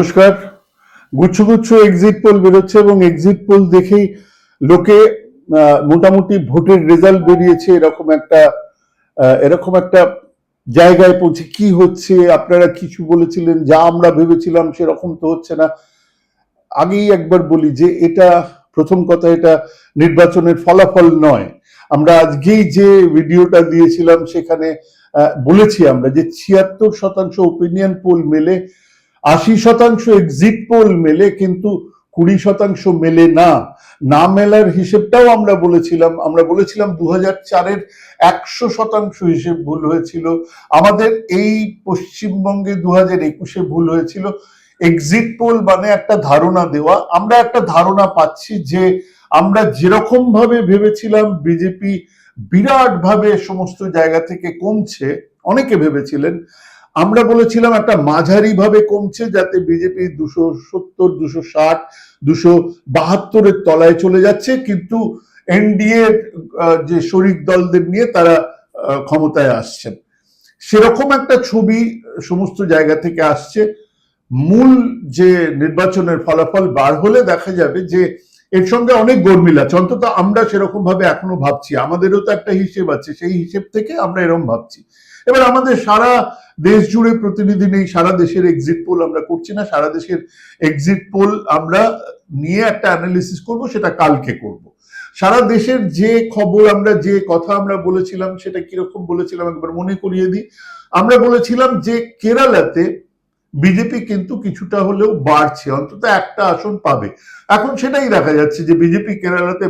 নমস্কার। গুচ্ছ গুচ্ছ এক্সিট পোল বেরোচ্ছে এবং এক্সিট পোল দেখেই লোকে মোটামুটি ভোটের রেজাল্ট বেরিয়েছে এরকম একটা এরকম একটা জায়গায় পৌঁছে কি হচ্ছে, আপনারা কিছু বলেছিলেন, যা আমরা ভেবেছিলাম সেরকম তো হচ্ছে না। আগেই একবার বলি যে এটা প্রথম কথা, এটা নির্বাচনের ফলাফল নয়। আমরা আজকেই যে ভিডিওটা দিয়েছিলাম সেখানে বলেছি আমরা যে ছিয়াত্তর শতাংশ ওপিনিয়ন পোল মেলে আশি শতাংশ এক্সিট পোল মেলে কিন্তু কুড়ি শতাংশ মেলে না। না মেলার হিসেবটাও আমরা বলেছিলাম। আমরা বলেছিলাম দু চারের একশো শতাংশ হিসেব ভুল হয়েছিল। আমাদের এই পশ্চিমবঙ্গে দু হাজার একুশে ভুল হয়েছিল। এক্সিট পোল মানে একটা ধারণা দেওয়া। আমরা একটা ধারণা পাচ্ছি যে আমরা যেরকম ভাবে ভেবেছিলাম বিজেপি বিরাট ভাবে সমস্ত জায়গা থেকে কমছে, অনেকে ভেবেছিলেন আমরা বলেছিলাম একটা মাঝারি ভাবে কমছে যাতে বিজেপি দুশো সত্তর, দুশো ষাট, দুশো বাহাত্তরের তলায় চলে যাচ্ছে, কিন্তু এনডিএ যে শরিক দলদের নিয়ে তারা ক্ষমতায় আসছেন। সেরকম একটা ছবি সমস্ত জায়গা থেকে আসছে। মূল যে নির্বাচনের ফলাফল বার হলে দেখা যাবে যে এর সঙ্গে অনেক গরমিল আছে। অন্তত আমরা সেরকম ভাবে এখনও ভাবছি। আমাদেরও তো একটা হিসেব আছে। সেই হিসেব থেকে আমরা এরকম ভাবছি। এবার আমাদের সারা দেশ জুড়ে প্রতিনিধি নেই, সারা দেশের এক্সিট পোল আমরা করছি না, সারা দেশের এক্সিট পোল আমরা নিয়ে একটা অ্যানালিসিস করব, সেটা কালকে করব। সারা দেশের যে খবর আমরা, যে কথা আমরা বলেছিলাম, সেটা কীরকম বলেছিলাম একবার মনে করিয়ে দিই। আমরা বলেছিলাম যে কেরালাতে বিজেপি কিন্তু কিছুটা হলেও বাড়ছে, অন্তত একটা আসন পাবে। এখন সেটাই দেখা যাচ্ছে যে বিজেপি কেরালাতে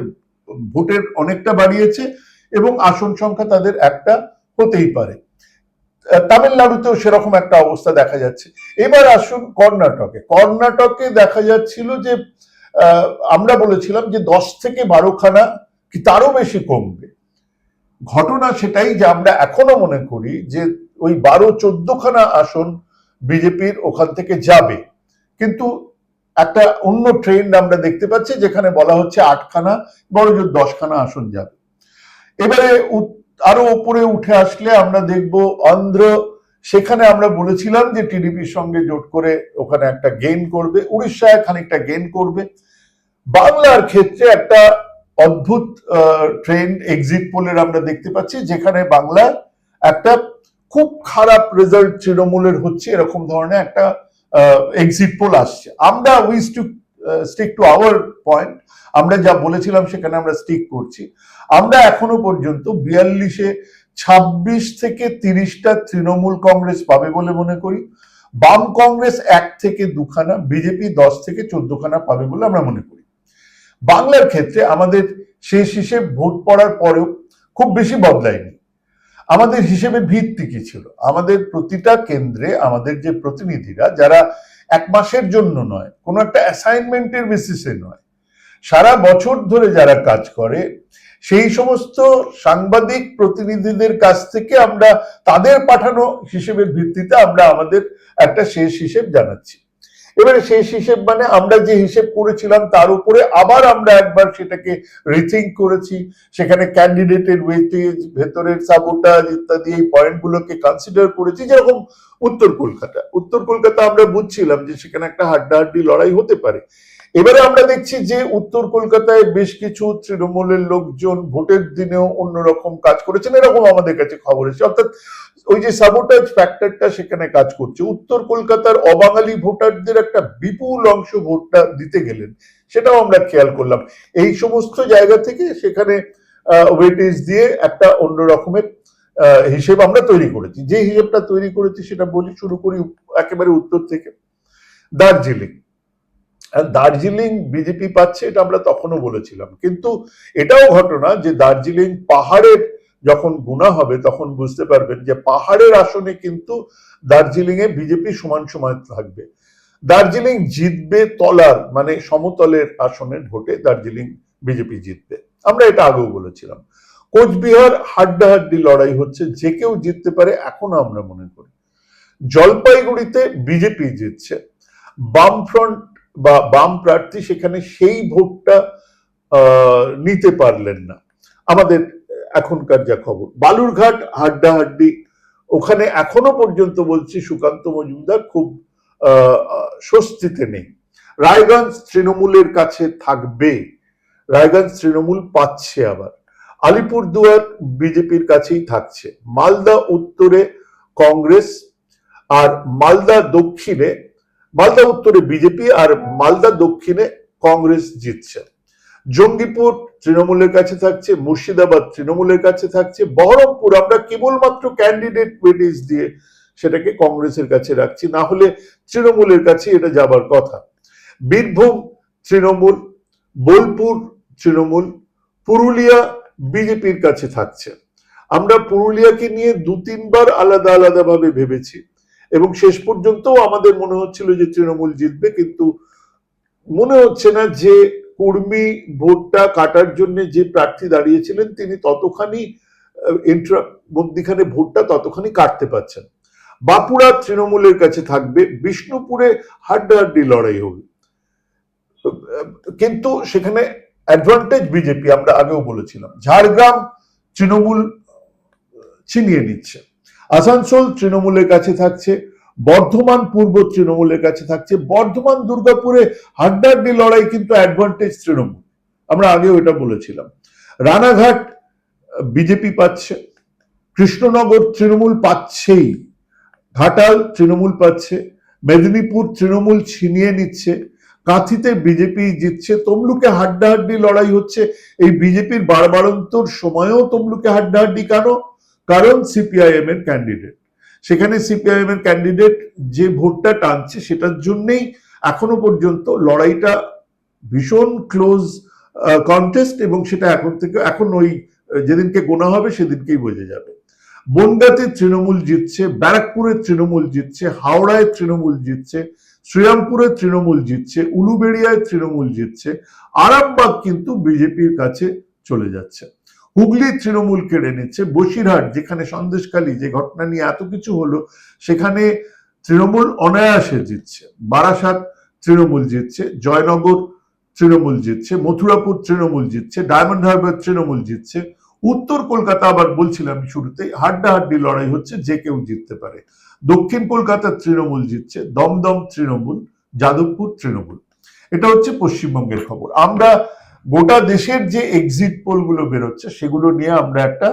ভোটের অনেকটা বাড়িয়েছে এবং আসন সংখ্যা তাদের একটা হতেই পারে। তামিলনাড়ুতেও সেরকম একটা অবস্থা দেখা যাচ্ছে। এবার আসুন কর্ণাটকে। কর্ণাটকে দেখা যাচ্ছিল যে আমরা বলেছিলাম যে দশ থেকে বারোখানা কি তারও বেশি কমবে। ঘটনা সেটাই যে আমরা এখনও মনে করি যে ওই বারো চোদ্দখানা আসন বিজেপির ওখান থেকে যাবে। কিন্তু একটা অন্য ট্রেন্ড আমরা দেখতে পাচ্ছি যেখানে বলা হচ্ছে আটখানা বড় জোর দশখানা আসন যাবে। এবারে আরও উপরে উঠে আসলে আমরা দেখব অন্ধ্র। সেখানে আমরা বলেছিলাম যে টিডিপির সঙ্গে জোট করে ওখানে একটা গেইন করবে, উড়িষ্যায় খানিকটা গেইন করবে। বাংলার ক্ষেত্রে একটা অদ্ভুত ট্রেন্ড এক্সিট পোলের আমরা দেখতে পাচ্ছি, যেখানে বাংলা একটা খুব খারাপ রেজাল্ট তৃণমূলের হচ্ছে, এরকম ধরনের একটা এক্সিট পোল আসছে। আমরা wish to stick to our point আমরা যা বলেছিলাম সেখানে আমরা স্টিক করছি। আমরা এখনও পর্যন্ত বিয়াল্লিশে ছাব্বিশ থেকে তিরিশটা তৃণমূল কংগ্রেস পাবে বলে মনে করি। বাম কংগ্রেস এক থেকে দুখানা, বিজেপি দশ থেকে চোদ্দখানা পাবে বলে আমরা মনে করি। বাংলার ক্ষেত্রে আমাদের শেষ হিসেব ভোট পড়ার পরেও খুব বেশি বদলায়নি। আমাদের হিসেবে ভিত্তি কি ছিল? আমাদের প্রতিটা কেন্দ্রে আমাদের যে প্রতিনিধিরা, যারা এক মাসের জন্য নয়, কোনো একটা অ্যাসাইনমেন্টের বেসিসে নয়। সারা বছর ধরে যারা কাজ করে, সেই সমস্ত সাংবাদিক প্রতিনিধিদের কাছ থেকে আমরা তাদের পাঠানো হিসেবের ভিত্তিতে আমরা আমাদের একটা শেষ হিসেব জানাচ্ছি। এবারে শেষ হিসেব মানে আমরা যে হিসেব করেছিলাম তার উপরে আবার আমরা একবার সেটাকে রিথিঙ্ক করেছি। সেখানে ক্যান্ডিডেটের ওয়েটেজ ভেতরের সাবোটাজ ইত্যাদি এই পয়েন্টগুলোকে কনসিডার করেছি যেরকম উত্তর কলকাতা। উত্তর কলকাতা আমরা বুঝছিলাম যে সেখানে একটা হাড্ডাহাড্ডি লড়াই হতে পারে। এবারে আমরা দেখছি যে উত্তর কলকাতায় বেশ কিছু তৃণমূলের লোকজন ভোটের দিনেও অন্যরকম কাজ করেছেন, এরকম আমাদের কাছে খবর এসেছে। অর্থাৎ ওই যে সাবোটাজ ফ্যাক্টরটা সেখানে কাজ করছে। উত্তর কলকাতার অবাঙালি ভোটারদের একটা বিপুল অংশ ভোটটা দিতে গেলেন, সেটাও আমরা খেয়াল করলাম। এই সমস্ত জায়গা থেকে সেখানে ওয়েটেজ দিয়ে একটা অন্য রকমের হিসেব আমরা তৈরি করেছি। যে হিসেবটা তৈরি করেছি সেটা বলি, শুরু করি একেবারে উত্তর থেকে। দার্জিলিং। দার্জিলিং বিজেপি পাচ্ছে এটা আমরা তখনও বলেছিলাম। কিন্তু এটাও ঘটনা যে দার্জিলিং পাহাড়ের যখন গুণা হবে, তখন বুঝতে পারবেন যে পাহাড়ের আসনে কিন্তু দার্জিলিং এ বিজেপি সমান সমান থাকবে। দার্জিলিং জিতবে তলার মানে সমতলের আসনে ভোটে দার্জিলিং বিজেপি জিতবে। আমরা এটা আগেও বলেছিলাম। কোচবিহার হাড্ডাহাড্ডি লড়াই হচ্ছে, যে কেউ জিততে পারে এখনও আমরা মনে করি। জলপাইগুড়িতে বিজেপি জিতছে। বামফ্রন্ট বা বাম প্রার্থী সেখানে সেই ভোটটা নিতে পারলেন না। আমাদের এখনকার যা খবর। বালুরঘাট, হাড্ডাহাড্ডি, ওখানে এখনও পর্যন্ত বলছি সুকান্ত মজুমদার খুব স্বস্তিতে নেই। রায়গঞ্জ তৃণমূলের কাছে থাকবে। রায়গঞ্জ তৃণমূল পাচ্ছে আবার। আলিপুরদুয়ার বিজেপির কাছেই থাকছে। মালদা উত্তরে কংগ্রেস আর মালদা দক্ষিণে, মালদা উত্তরে বিজেপি আর মালদা দক্ষিণে কংগ্রেস জিতছে। জঙ্গিপুর তৃণমূলের কাছে থাকছে, মুর্শিদাবাদ তৃণমূলের কাছে থাকছে, বহরমপুর আমরা কেবলমাত্র ক্যান্ডিডেট ওয়েটিস দিয়ে সেটাকে কংগ্রেসের কাছে রাখছি। না হলে তৃণমূলের কাছে এটা যাবার কথা। বীরভূম তৃণমূল, বোলপুর তৃণমূল, পুরুলিয়া বিজেপির কাছে থাকছে। আমরা পুরুলিয়াকে নিয়ে দু তিনবার আলাদা আলাদা ভাবে ভেবেছি এবং শেষ পর্যন্ত আমাদের মনে হচ্ছিল যে তৃণমূল জিতবে, কিন্তু মনে হচ্ছে না যে কর্মী ভোটটা কাটার জন্য যে প্রার্থী দাঁড়িয়েছিলেন, তিনি ততখানি ইন্ট্রা মধ্যিখানে ভোটটা ততখানি কাটতে পারছেন। বাঁকুড়া তৃণমূলের কাছে থাকবে, বিষ্ণুপুরে হাড্ডাহাড্ডি লড়াই হবে। কিন্তু সেখানে অ্যাডভান্টেজ বিজেপি, আমরা আগেও বলেছিলাম। ঝাড়গ্রাম তৃণমূল ছিনিয়ে নিচ্ছে। আসানসোল তৃণমূলের কাছে থাকছে। বর্ধমান পূর্ব তৃণমূলের কাছে থাকছে। বর্ধমান, দুর্গাপুরে হাড্ডাহাড্ডি লড়াই কিন্তু অ্যাডভান্টেজ তৃণমূল। আমরা আগেও এটা বলেছিলাম। রানাঘাট বিজেপি পাচ্ছে। কৃষ্ণনগর তৃণমূল পাচ্ছেই। ঘাটাল তৃণমূল পাচ্ছে। মেদিনীপুর তৃণমূল ছিনিয়ে নিচ্ছে। কাঁথিতে বিজেপি জিতছে। তমলুকে হাড্ডাহাড্ডি লড়াই হচ্ছে। এই বিজেপির বারবারন্তর সময়েও তমলুকে হাড্ডাহাড্ডি কেন? কারণ সিপিআইএম এর ক্যান্ডিডেট সেখানে সিপিআইএম এর ক্যান্ডিডেট যে ভোটটা টানছে সেটার জন্যই এখনও পর্যন্ত লড়াইটা ভীষণ ক্লোজ কন্টেস্ট এবং সেটা এখন থেকে, এখন ওই যেদিনকে গোনা হবে সেদিনকেই বোঝা যাবে। বনগাঁতে তৃণমূল জিতছে, ব্যারাকপুরে তৃণমূল জিতছে, হাওড়ায় তৃণমূল জিতছে, শ্রীরামপুরে তৃণমূল জিতছে, উলুবেড়িয়ায় তৃণমূল জিতছে, আরামবাগ কিন্তু বিজেপির কাছে চলে যাচ্ছে। হুগলি তৃণমূল কেড়ে নিচ্ছে, বসিরহাট, যেখানে সন্দেশখালী, যে ঘটনা নিয়ে এত কিছু হলো, সেখানে তৃণমূল অনায়াসে জিতছে। বারাসাত তৃণমূল জিতছে, জয়নগর তৃণমূল জিতছে, মথুরাপুর তৃণমূল জিতছে, ডায়মন্ড হারবার তৃণমূল জিতছে, উত্তর কলকাতা আবার বলছিলাম শুরুতেই, হাড্ডাহাড্ডি লড়াই হচ্ছে, যে কেউ জিততে পারে। দক্ষিণ কলকাতার তৃণমূল জিতছে, দমদম তৃণমূল, যাদবপুর তৃণমূল। এটা হচ্ছে পশ্চিমবঙ্গের খবর। আমরা গোটা দেশের যে এক্সিট পোলগুলো বেরোচ্ছে, সেগুলো নিয়ে আমরা একটা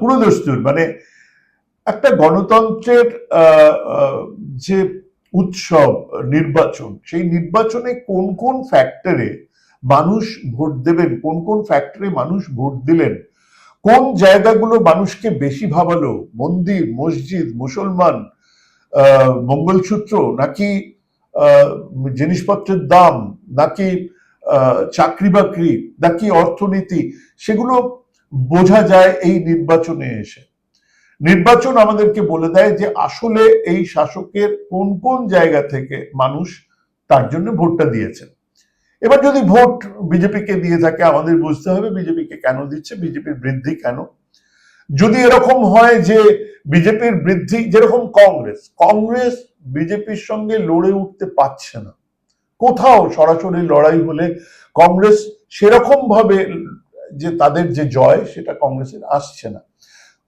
পুরোদস্তুর মানে একটা গণতন্ত্রের যে উৎসব, নির্বাচন, সেই নির্বাচনে কোন কোন ফ্যাক্টরে মানুষ ভোট দেবেন, কোন কোন ফ্যাক্টরে মানুষ ভোট দিলেন, কোন জায়গাগুলো মানুষকে বেশি ভাবালো, মন্দির, মসজিদ, মুসলমান মঙ্গলসূত্র, নাকি জিনিসপত্রের দাম, নাকি চাকরি বাকরি নাকি অর্থনীতি, সেগুলো বোঝা যায় এই নির্বাচনে এসে। নির্বাচন আমাদেরকে বলে দেয় যে আসলে এই শাসকের কোন কোন জায়গা থেকে মানুষ তার জন্য ভোটটা দিয়েছেন। এবার যদি ভোট বিজেপিকে দিয়ে থাকে, আমাদের বুঝতে হবে বিজেপিকে কেন দিচ্ছে, বিজেপির বৃদ্ধি কেন। যদি এরকম হয় যে বিজেপির বৃদ্ধি, যেরকম কংগ্রেস কংগ্রেস বিজেপির সঙ্গে লড়ে উঠতে পারছে না কোথাও সরাসরি লড়াই হলে কংগ্রেস সেরকম ভাবে যে তাদের যে জয়, সেটা কংগ্রেসের আসছে না।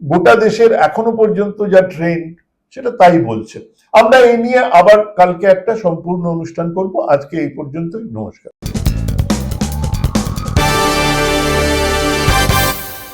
গোটা দেশের এখনও পর্যন্ত যা ট্রেন্ড সেটা তাই বলছে। আমরা এই নিয়ে আবার কালকে একটা সম্পূর্ণ অনুষ্ঠান করব। আজকে এই পর্যন্তই। নমস্কার।